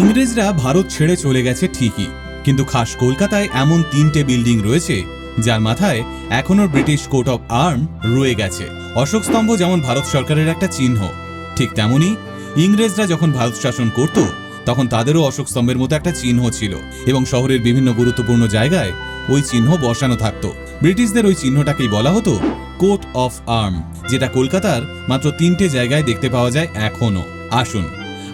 ইংরেজরা ভারত ছেড়ে চলে গেছে ঠিকই, কিন্তু খাস কলকাতায় এমন তিনটে বিল্ডিং রয়েছে, যার মাথায় এখনও ব্রিটিশ কোট অফ আর্ম রয়ে গেছে। অশোক স্তম্ভ যেমন ভারত সরকারের একটা চিহ্ন, ঠিক তেমনি ইংরেজরা যখন ভারত শাসন করত, তখন তাদেরও অশোক স্তম্ভের মতো একটা চিহ্ন ছিল, এবং শহরের বিভিন্ন গুরুত্বপূর্ণ জায়গায় ওই চিহ্ন বসানো থাকতো। ব্রিটিশদের ওই চিহ্নটাকেই বলা হতো কোর্ট অফ আর্ম, যেটা কলকাতার মাত্র তিনটে জায়গায় দেখতে পাওয়া যায় এখনও আসুন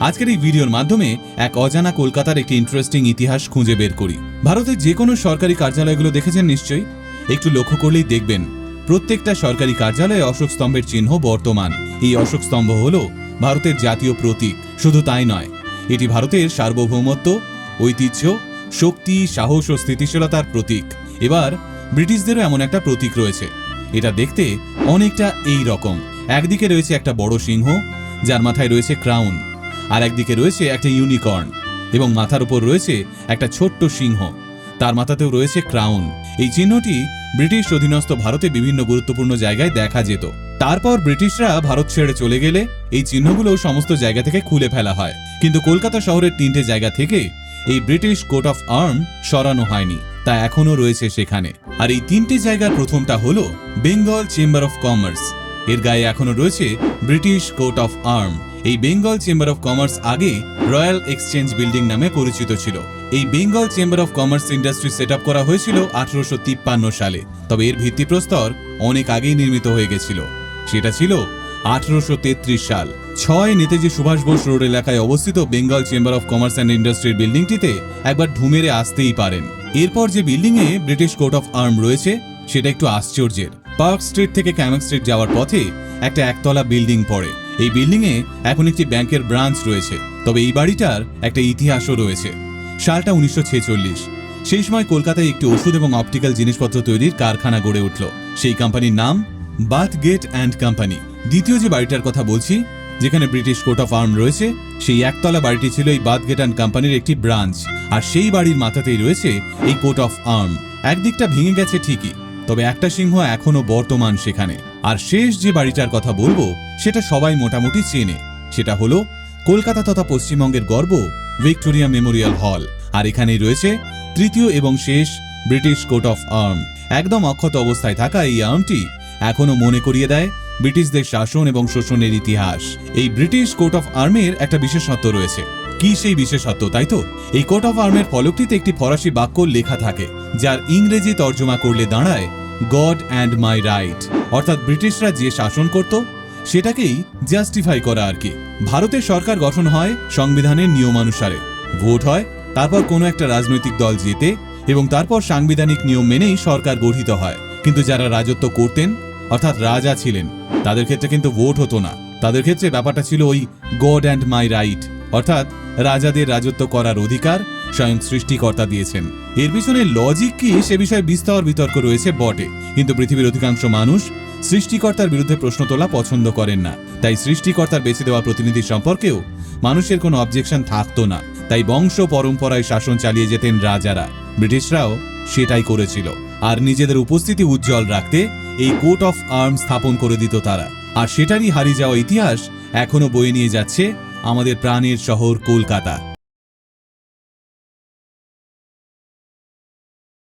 আজকের এই ভিডিওর মাধ্যমে এক অজানা কলকাতার একটি ইন্টারেস্টিং ইতিহাস খুঁজে বের করি। ভারতের যে কোনো সরকারি কার্যালয়গুলো দেখেছেন নিশ্চয়ই? একটু লক্ষ্য করলেই দেখবেন, প্রত্যেকটা সরকারি কার্যালয়ে অশোক স্তম্ভের চিহ্ন বর্তমান। এই অশোক স্তম্ভ হল ভারতের জাতীয় প্রতীক, শুধু তাই নয়, এটি ভারতের সার্বভৌমত্ব, ঐতিহ্য, শক্তি, সাহস ও স্থিতিশীলতার প্রতীক। এবার ব্রিটিশদেরও এমন একটা প্রতীক রয়েছে, এটা দেখতে অনেকটা এই রকম। একদিকে রয়েছে একটা বড় সিংহ, যার মাথায় রয়েছে ক্রাউন আর একদিকে রয়েছে একটা ইউনিকর্ন এবং মাথার উপর রয়েছে একটা ছোট্ট সিংহ। তার মাথাতেও রয়েছে ক্রাউন। এই চিহ্নটি ব্রিটিশ অধীনস্থ ভারতে বিভিন্ন গুরুত্বপূর্ণ জায়গায় দেখা যেত। তারপর ব্রিটিশরা ভারত ছেড়ে চলে গেলে এই চিহ্নগুলো সমস্ত জায়গা থেকে খুলে ফেলা হয়। কিন্তু কলকাতা শহরের তিনটে জায়গা থেকে এই ব্রিটিশ কোট অফ আর্ম সরানো হয়নি, তা এখনও রয়েছে সেখানে। আর এই তিনটে জায়গার প্রথমটা হল বেঙ্গল চেম্বার অফ কমার্স। এর গায়ে এখনও রয়েছে ব্রিটিশ কোট অফ আর্ম। এই বেঙ্গল চেম্বার অফ কমার্স আগে রয়্যাল এক্সচেঞ্জ বিল্ডিং নামে পরিচিত ছিল। এই Bengal chamber of commerce industry set করা হয়েছিল আঠারোশো সালে। তবে এর ভিত্তিপ্রস্তর অনেক আগেই নির্মিত হয়ে গেছিল। সেটা ছিল আঠারোশো সাল। ছয় নেতাজি সুভাষ বোস রোড এলাকায় অবস্থিত Bengal chamber of commerce and ইন্ডাস্ট্রির বিল্ডিংটিতে একবার ঢুমেরে আসতেই পারেন। এরপর যে বিল্ডিংয়ে ব্রিটিশ কোর্ট অফ আর্ম রয়েছে, সেটা একটু আশ্চর্যের। পার্ক স্ট্রিট থেকে ক্যামাক স্ট্রিট যাওয়ার পথে একটা একতলা বিল্ডিং পড়ে। এই বিল্ডিংয়ে এখন একটি ব্যাংকের ব্রাঞ্চ রয়েছে, তবে এই বাড়িটার একটা ইতিহাসও রয়েছে। সালটা উনিশশো ছেচল্লিশ। সেই সময় কলকাতায় একটি ওষুধ এবং অপটিক্যাল জিনিসপত্র তৈরির কারখানা গড়ে উঠল। সেই কোম্পানির নাম বাথ গেট অ্যান্ড কোম্পানি। দ্বিতীয় যে বাড়িটার কথা বলছি, যেখানে ব্রিটিশ কোট অফ আর্ম রয়েছে, সেই একতলা বাড়িটি ছিল এই বাথ গেট অ্যান্ড কোম্পানির একটি ব্রাঞ্চ। আর সেই বাড়ির মাথাতেই রয়েছে এই কোট অফ আর্ম। একদিকটা ভেঙে গেছে ঠিকই, তবে একটা সিংহ এখনও বর্তমান সেখানে। আর শেষ যে বাড়িটার কথা বলব, সেটা সবাই মোটামুটি চেনে। সেটা হলো, কলকাতা তথা পশ্চিমবঙ্গের গর্ব, ভিক্টোরিয়া মেমোরিয়াল হল। আর এখানেই রয়েছে তৃতীয় এবং শেষ ব্রিটিশ কোট অফ আর্ম। একদম অক্ষত অবস্থায় থাকা এই আর্মটি এখনও মনে করিয়ে দেয় ব্রিটিশদের শাসন এবং শোষণের ইতিহাস। এই ব্রিটিশ কোট অফ আর্মের একটা বিশেষত্ব রয়েছে। কি সেই বিশেষত্ব, তাই তো? এই কোট অফ আর্মের ফলকটিতে একটি ফরাসি বাক্য লেখা থাকে, যার ইংরেজি তর্জমা করলে দাঁড়ায় গড অ্যান্ড মাই রাইট অর্থাৎ ব্রিটিশরা যে শাসন করত, সেটাকেই জাস্টিফাই করা আর কি। ভারতের সরকার গঠন হয় সংবিধানের নিয়মানুসারে। ভোট হয়, তারপর কোনো একটা রাজনৈতিক দল জেতে, এবং তারপর সাংবিধানিক নিয়ম মেনেই সরকার গঠিত হয়। কিন্তু যারা রাজত্ব করতেন, অর্থাৎ রাজা ছিলেন, তাদের ক্ষেত্রে কিন্তু ভোট হতো না। তাদের ক্ষেত্রে ব্যাপারটা ছিল ওই গড অ্যান্ড মাই রাইট অর্থাৎ রাজাদের রাজত্ব করার অধিকার স্বয়ং সৃষ্টিকর্তা দিয়েছেন। এর পিছনে লজিক কি সে বিষয়ে বিস্তর বিতর্ক রয়েছে বটে। কিন্তু পৃথিবীর অধিকাংশ মানুষ সৃষ্টিকর্তার বিরুদ্ধে প্রশ্ন তোলা পছন্দ করেন না। তাই সৃষ্টিকর্তার বেছে দেওয়া প্রতিনিধি সম্পর্কেও মানুষের কোনো অবজেকশন থাকতো না। তাই বংশ পরম্পরায় শাসন চালিয়ে যেতেন রাজারা। ব্রিটিশরাও সেটাই করেছিল। আর নিজেদের উপস্থিতি উজ্জ্বল রাখতে এই কোট অফ আর্ম স্থাপন করে দিত তারা। আর সেটারই হারিয়ে যাওয়া ইতিহাস এখনও বয়ে নিয়ে যাচ্ছে আমাদের প্রাণের শহর কলকাতা।